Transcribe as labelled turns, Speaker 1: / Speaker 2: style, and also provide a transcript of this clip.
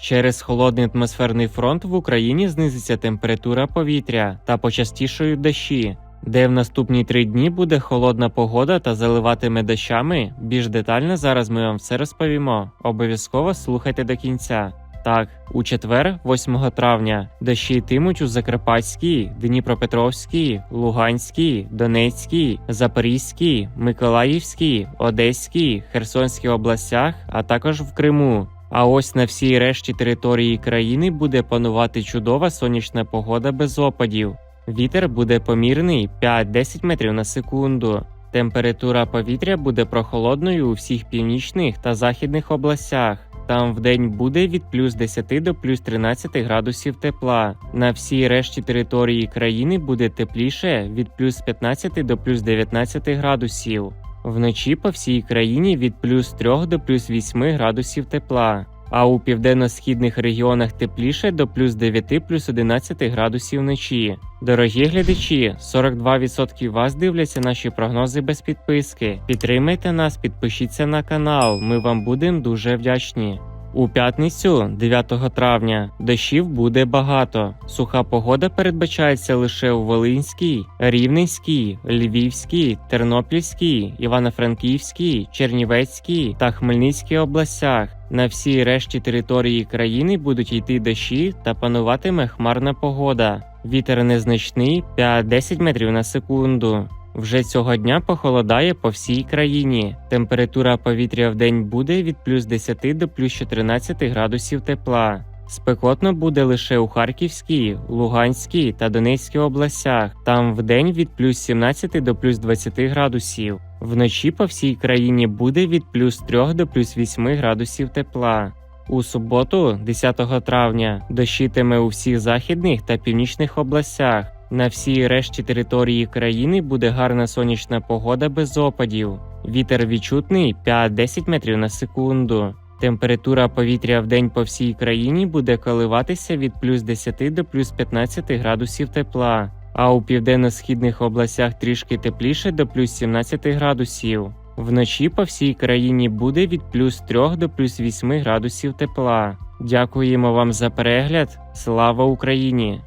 Speaker 1: Через холодний атмосферний фронт в Україні знизиться температура повітря та почастішають дощі. Де в наступні три дні буде холодна погода та заливатиме дощами, більш детально зараз ми вам все розповімо. Обов'язково слухайте до кінця. Так, у четвер, 8 травня, дощі йтимуть у Закарпатській, Дніпропетровській, Луганській, Донецькій, Запорізькій, Миколаївській, Одеській, Херсонській областях, а також в Криму. А ось на всій решті території країни буде панувати чудова сонячна погода без опадів. Вітер буде помірний 5-10 метрів на секунду. Температура повітря буде прохолодною у всіх північних та західних областях. Там вдень буде від плюс 10 до плюс 13 градусів тепла. На всій решті території країни буде тепліше від плюс 15 до плюс 19 градусів. Вночі по всій країні від плюс 3 до плюс 8 градусів тепла. А у південно-східних регіонах тепліше до плюс 9 плюс 11 градусів вночі. Дорогі глядачі, 42% вас дивляться наші прогнози без підписки. Підтримайте нас, підпишіться на канал. Ми вам будемо дуже вдячні. У п'ятницю, 9 травня, дощів буде багато. Суха погода передбачається лише у Волинській, Рівненській, Львівській, Тернопільській, Івано-Франківській, Чернівецькій та Хмельницькій областях. На всій решті території країни будуть йти дощі та пануватиме хмарна погода. Вітер незначний 5-10 метрів на секунду. Вже цього дня похолодає по всій країні. Температура повітря в день буде від плюс 10 до плюс 14 градусів тепла. Спекотно буде лише у Харківській, Луганській та Донецькій областях. Там вдень від плюс 17 до плюс 20 градусів. Вночі по всій країні буде від плюс 3 до плюс 8 градусів тепла. У суботу, 10 травня, дощитиме у всіх західних та північних областях. На всій решті території країни буде гарна сонячна погода без опадів. Вітер відчутний 5-10 метрів на секунду. Температура повітря в день по всій країні буде коливатися від плюс 10 до плюс 15 градусів тепла, а у південно-східних областях трішки тепліше до плюс 17 градусів. Вночі по всій країні буде від плюс 3 до плюс 8 градусів тепла. Дякуємо вам за перегляд. Слава Україні!